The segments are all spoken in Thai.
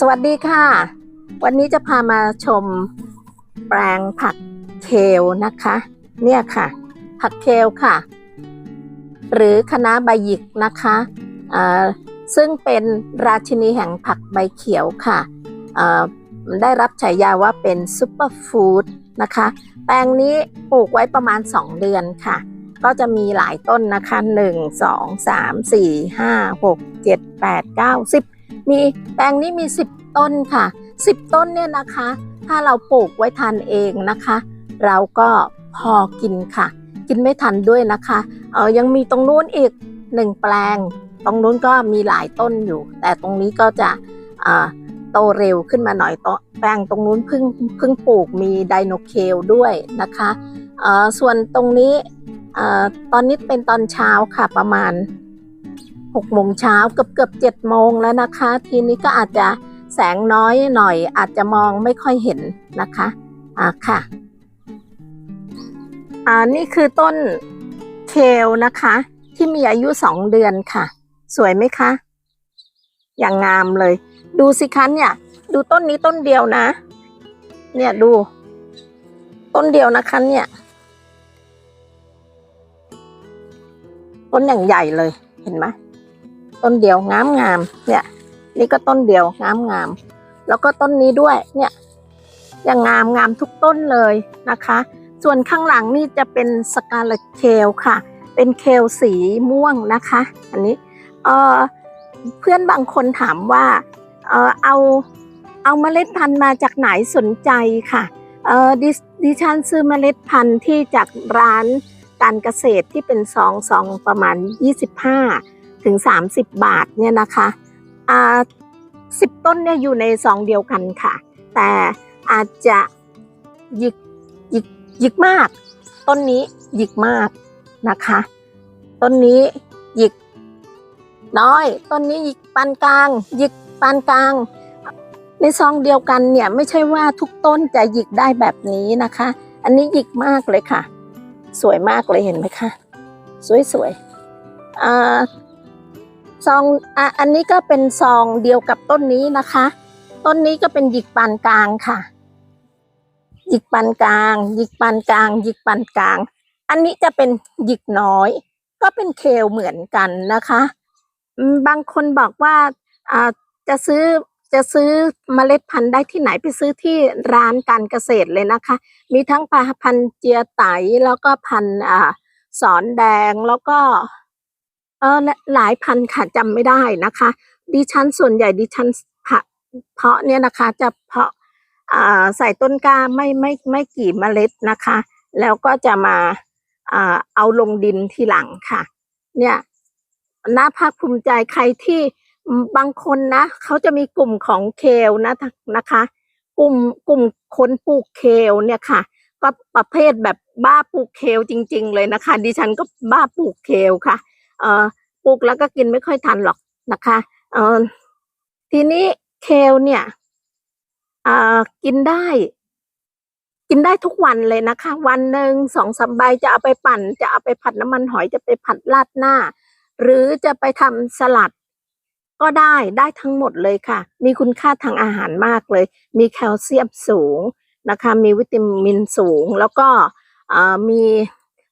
สวัสดีค่ะ วันนี้จะพามาชมแปลงผักเคลนะคะ เนี่ยค่ะ ผักเคลค่ะ หรือคณะใบหยิกนะคะซึ่งเป็นราชินีแห่งผักใบเขียวค่ะได้รับฉายาว่าเป็นซูเปอร์ฟู้ดนะคะ แปลงนี้ปลูกไว้ประมาณ 2 เดือนค่ะ ก็จะมีหลายต้นนะคะ 1 2 3 4 5 6 7 8 9 10 มีแปลงนี้มี 10 ต้นค่ะ 10 ต้นเนี่ยนะคะ ถ้าเราปลูกไว้ทานเองนะคะ เราก็พอกินค่ะ กินไม่ทันด้วยนะคะเออยังมีตรงนู้นอีกหนึ่งแปลง ตรงนู้นก็มีหลายต้นอยู่ แต่ตรงนี้ก็จะโตเร็วขึ้นมาหน่อยตแปลงตรงนู้นเพิ่งเพิ่งปลูกมีไดโนเคลด้วยนะคะส่วนตรงนี้ตอนนี้เป็นตอนเช้าค่ะประมาณ 6โมงเช้าเกือบเกือบเจ็ดโมงแล้วนะคะ ทีนี้ก็อาจจะแสงน้อยหน่อย อาจจะมองไม่ค่อยเห็นนะคะอ่าค่ะอ่านี่คือต้นเคลนะคะ ที่มีอายุ2เดือนค่ะ สวยไหมคะ อย่างงามเลย ดูสิคะเนี่ย ดูต้นนี้ต้นเดียวนะ เนี่ยดู ต้นเดียวนะคะเนี่ยต้นอย่างใหญ่เลยเห็นไหม ต้นเดียวงามงามเนี่ย นี่ก็ต้นเดียวงามงามแล้วก็ต้นนี้ด้วยเนี่ยอย่างงามงามทุกต้นเลยนะคะ ส่วนข้างหลังนี่จะเป็นสกาเลตเคลค่ะ เป็นเคลสีม่วงนะคะ อันนี้เออเพื่อนบางคนถามว่าเออเอาเอาเมล็ดพันธุ์มาจากไหนสนใจค่ะเออดดิฉันซื้อเมล็ดพันธุ์ที่จากร้านการเกษตรที่เป็นซองซองประมาณ 25 ถึง 30 บาทเนี่ยนะคะอ่าสิบต้นเนี่ยอยู่ในซองเดียวกันค่ะ แต่อาจจะหยิกหยิกหยิกมาก ต้นนี้หยิกมากนะคะ ต้นนี้หยิกน้อย ต้นนี้หยิกปานกลางหยิกปานกลาง ในซองเดียวกันเนี่ยไม่ใช่ว่าทุกต้นจะหยิกได้แบบนี้นะคะ อันนี้หยิกมากเลยค่ะ สวยมากเลยเห็นไหมคะ สวยๆอ่า ซองอะอันนี้ก็เป็นซองเดียวกับต้นนี้นะคะ ต้นนี้ก็เป็นหยิกปานกลางค่ะหยิกปานกลางหยิกปานกลางหยิกปานกลาง อันนี้จะเป็นหยิกน้อย ก็เป็นเคลเหมือนกันนะคะ บางคนบอกว่าอ่าจะซื้อจะซื้อเมล็ดพันธุ์ได้ที่ไหนไปซื้อที่ร้านการเกษตรเลยนะคะ มีทั้งพันธุ์เจียไตแล้วก็พันธุ์อ่าสอนแดงแล้วก็ เออหลายพันค่ะจำไม่ได้นะคะ ดิฉันส่วนใหญ่ดิฉันเพาะเพาะเนี่ยนะคะจะเพาะใส่ต้นกล้าไม่ไม่ไม่กี่เมล็ดนะคะ แล้วก็จะมาเอาลงดินทีหลังค่ะ เนี่ยน่าภาคภูมิใจใครที่บางคนนะเขาจะมีกลุ่มของเคลนะนะคะ กลุ่มกลุ่มคนปลูกเคลเนี่ยค่ะ ก็ประเภทแบบบ้าปลูกเคลจริง ๆ เลยนะคะ ดิฉันก็บ้าปลูกเคลค่ะ เอ่อปลูกแล้วก็กินไม่ค่อยทันหรอกนะคะเออทีนี้เคลเนี่ยอ่ากินได้ กินได้ทุกวันเลยนะคะ วันหนึ่งสองสามใบจะเอาไปปั่น จะเอาไปผัดน้ำมันหอยจะไปผัดราดหน้า หรือจะไปทำสลัดก็ได้ได้ทั้งหมดเลยค่ะ มีคุณค่าทางอาหารมากเลย มีแคลเซียมสูงนะคะ มีวิตามินสูง แล้วก็มี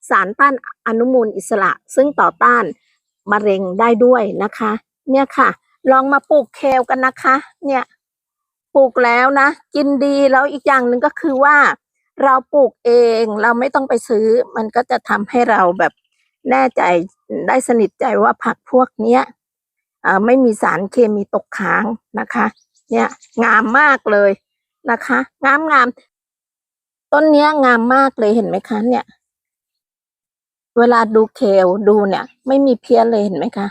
สารต้านอนุมูลอิสระ ซึ่งต่อต้านมะเร็งได้ด้วยนะคะ เนี่ยค่ะ ลองมาปลูกเคลกันนะคะ เนี่ยปลูกแล้วนะ กินดีแล้วอีกอย่างหนึ่งก็คือว่า เราปลูกเองเราไม่ต้องไปซื้อ มันก็จะทำให้เราแบบแน่ใจได้สนิทใจว่าผักพวกเนี้ยไม่มีสารเคมีตกค้างนะคะ เนี่ยงามมากเลยนะคะ งามงามต้นเนี้ยงามมากเลยเห็นไหมคะเนี่ย เวลาดูเคลดูเนี่ย ไม่มีเพี้ยนเลยเห็นไหมคะ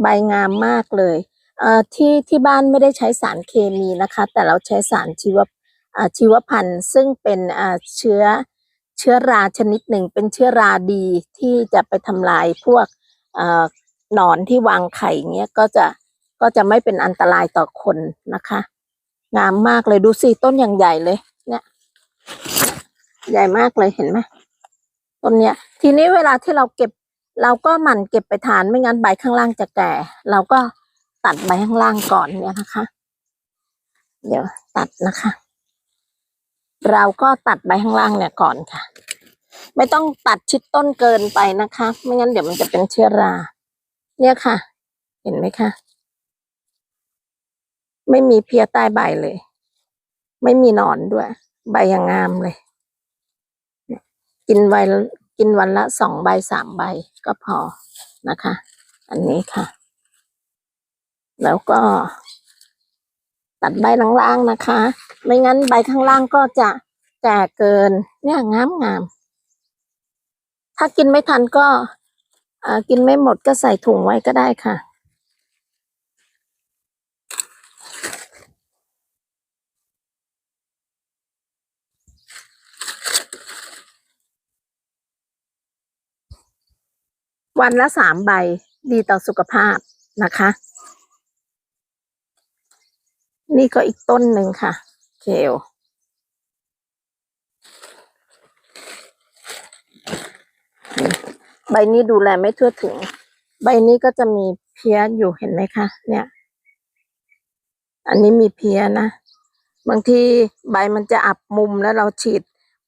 ใบงามมากเลยเอ่อที่ที่บ้านไม่ได้ใช้สารเคมีนะคะ แต่เราใช้สารชีวชีวพันธุ์ซึ่งเป็นเชื้อเชื้อราชนิดหนึ่ง เป็นเชื้อราดีที่จะไปทำลายพวกหนอนที่วางไข่เงี้ยก็จะก็จะไม่เป็นอันตรายต่อคนนะคะ งามมากเลยดูสิต้นอย่างใหญ่เลย เนี่ย ใหญ่มากเลยเห็นไหม ต้นเนี้ย ทีนี้เวลาที่เราเก็บ เราก็หมั่นเก็บไปทานไม่งั้นใบข้างล่างจะแก่ เราก็ตัดใบข้างล่างก่อนเนี่ยนะคะ เดี๋ยวตัดนะคะ เราก็ตัดใบข้างล่างเนี่ยก่อนค่ะ ไม่ต้องตัดชิดต้นเกินไปนะคะ ไม่งั้นเดี๋ยวมันจะเป็นเชื้อรา เนี่ยค่ะ เห็นไหมคะ ไม่มีเพียใต้ใบเลย ไม่มีหนอนด้วย ใบยังงามเลย กินใบกินวันละสองใบสามใบก็พอนะคะ อันนี้ค่ะ แล้วก็ ตัดใบล่างๆนะคะ ไม่งั้นใบข้างล่างก็จะแก่เกิน เนี่ยงามงามๆถ้ากินไม่ทันก็กินไม่หมดก็ใส่ถุงไว้ก็ได้ค่ะ วันละสามใบดีต่อสุขภาพนะคะ นี่ก็อีกต้นหนึ่งค่ะ เคลใบนี้ดูแลไม่ทั่วถึง ใบนี้ก็จะมีเพี้ยอยู่เห็นไหมคะ เนี่ย อันนี้มีเพี้ยนะ บางทีใบมันจะอับมุมแล้วเราฉีด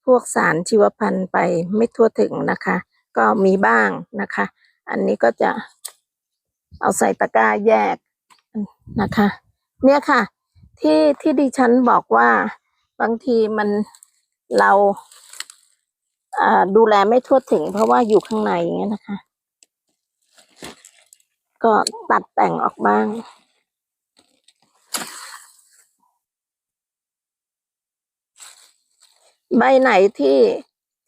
พวกสารชีวพันธุ์ไปไม่ทั่วถึงนะคะ ก็มีบ้างนะคะ อันนี้ก็จะเอาใส่ตะกร้าแยกนะคะ เนี่ยค่ะ ที่ที่ดิฉันบอกว่าบางทีมันเราอ่าดูแลไม่ทั่วถึง เพราะว่าอยู่ข้างในอย่างเงี้ยนะคะ ก็ตัดแต่งออกบ้างใบไหนที่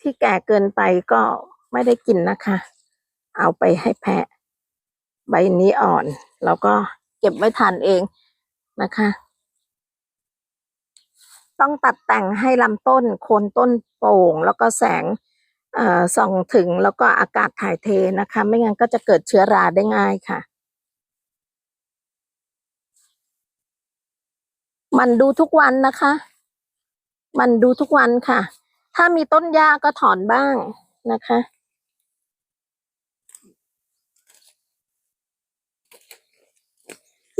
ที่แก่เกินไปก็ ไม่ได้กินนะคะ เอาไปให้แพะ ใบนี้อ่อนเราก็เก็บไว้ทานเองนะคะ ต้องตัดแต่งให้ลำต้นโคนต้นโป่ง แล้วก็แสงส่องถึงแล้วก็อากาศถ่ายเทนะคะ ไม่งั้นก็จะเกิดเชื้อราได้ง่ายค่ะมันดูทุกวันนะคะ มันดูทุกวันค่ะ ถ้ามีต้นหญ้าก็ถอนบ้างนะคะ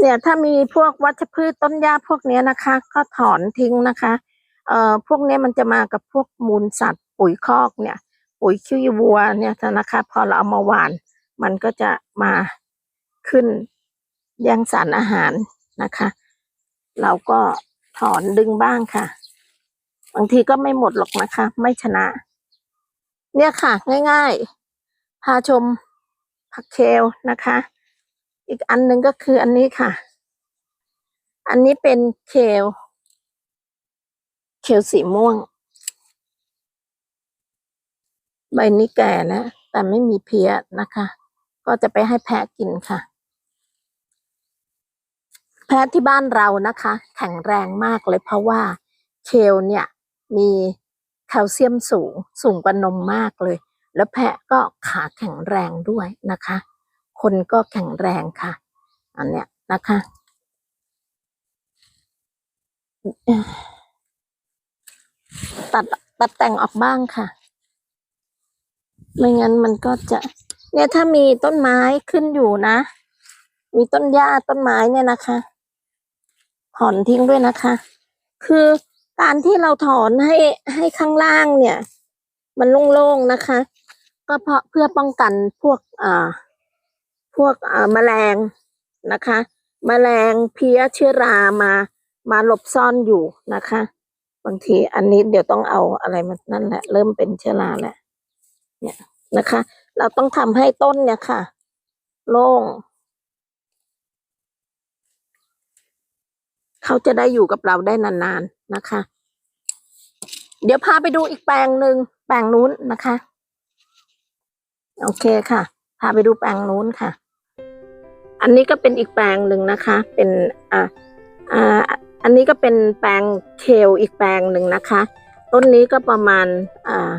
เนี่ยถ้ามีพวกวัชพืชต้นหญ้าพวกนี้นะคะ ก็ถอนทิ้งนะคะเอ่อพวกนี้มันจะมากับพวกมูลสัตว์ ปุ๋ยคอกเนี่ย ปุ๋ยขี้วัวเนี่ยนะคะ พอเราเอามาหว่าน มันก็จะมาขึ้นแย่งสารอาหารนะคะ เราก็ถอนดึงบ้างค่ะ บางทีก็ไม่หมดหรอกนะคะ ไม่ชนะ เนี่ยค่ะ ง่าย ๆ พาชมผักเคลนะคะ อีกอันหนึ่งก็คืออันนี้ค่ะ อันนี้เป็นเคลเคลสีม่วง ใบนี้แก่แล้วแต่ไม่มีเพียนะคะ ก็จะไปให้แพะกินค่ะ แพะที่บ้านเรานะคะ แข็งแรงมากเลยเพราะว่าเคลเนี่ยมีแคลเซียมสูงสูงกว่านมมากเลย แล้วแพะก็ขาแข็งแรงด้วยนะคะ คนก็แข็งแรงค่ะ อันเนี้ยนะคะ ตัดตัดแต่งออกบ้างค่ะ ไม่งั้นมันก็จะ เนี่ยถ้ามีต้นไม้ขึ้นอยู่นะ มีต้นหญ้าต้นไม้เนี่ยนะคะ ถอนทิ้งด้วยนะคะ คือการที่เราถอนให้ให้ข้างล่างเนี่ย มันโล่งๆนะคะ ก็เพราะเพื่อป้องกันพวกอ่า พวกแมลงนะคะแมลงเพี้ยเชื้อรามามาหลบซ่อนอยู่นะคะ บางทีอันนี้เดี๋ยวต้องเอาอะไรมานั่นแหละ เริ่มเป็นเชื้อราแล้วเนี่ยนะคะ เราต้องทำให้ต้นเนี่ยค่ะ โล่งเขาจะได้อยู่กับเราได้นาน ๆนะคะ เดี๋ยวพาไปดูอีกแปลงหนึ่งแปลงนู้นนะคะ โอเคค่ะ พาไปดูแปลงนู้นค่ะ อันนี้ก็เป็นอีกแปลงหนึ่งนะคะ เป็นอ่าอ่าอันนี้ก็เป็นแปลงเคลอีกแปลงหนึ่งนะคะ ต้นนี้ก็ประมาณอ่า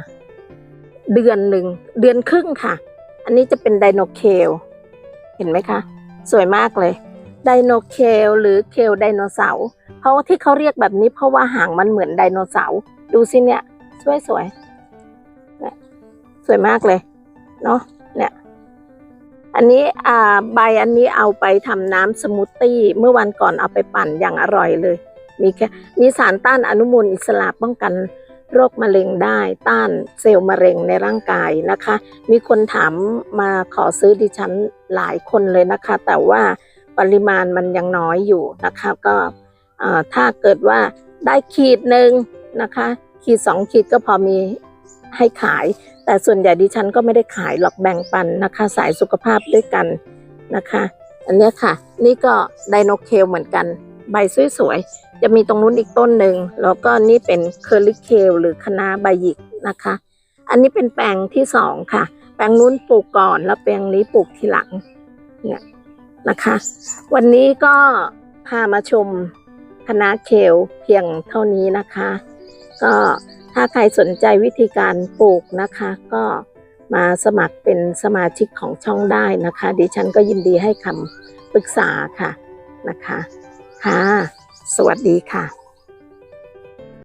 เดือนหนึ่งเดือนครึ่งค่ะ อันนี้จะเป็นไดโนเคลเห็นไหมคะ สวยมากเลยไดโนเคลหรือเคลไดโนเสาร์เพราะว่าที่เขาเรียกแบบนี้เพราะว่าหางมันเหมือนไดโนเสาร์ดูสิเนี่ยสวยสวยสวยมากเลยเนาะ อันนี้ใบอันนี้เอาไปทำน้ำสมูทตี้ เมื่อวันก่อนเอาไปปั่นอย่างอร่อยเลย มีแค่มีสารต้านอนุมูลอิสระป้องกันโรคมะเร็งได้ต้านเซลล์มะเร็งในร่างกายนะคะ มีคนถามมาขอซื้อดิฉันหลายคนเลยนะคะ แต่ว่าปริมาณมันยังน้อยอยู่นะคะ ก็ถ้าเกิดว่าได้ขีดหนึ่งนะคะ ขีดสองขีดก็พอมี ให้ขาย แต่ส่วนใหญ่ดิฉันก็ไม่ได้ขายหรอกแบ่งปันนะคะ สายสุขภาพด้วยกันนะคะ อันเนี้ยค่ะ นี่ก็ไดโนเคลเหมือนกัน ใบสวยๆ จะมีตรงนู้นอีกต้นหนึ่งแล้วก็นี่เป็นเคอร์ลิเคลหรือคณะใบหยิกนะคะ อันนี้เป็นแปลงที่สองค่ะ แปลงนู้นปลูกก่อน แล้วแปลงนี้ปลูกทีหลังเนี่ยนะคะ วันนี้ก็พามาชมคณะเคลเพียงเท่านี้นะคะ ก็ ถ้าใครสนใจวิธีการปลูกนะคะ ก็มาสมัครเป็นสมาชิกของช่องได้นะคะ ดิฉันก็ยินดีให้คำปรึกษาค่ะนะคะ ค่ะ สวัสดีค่ะ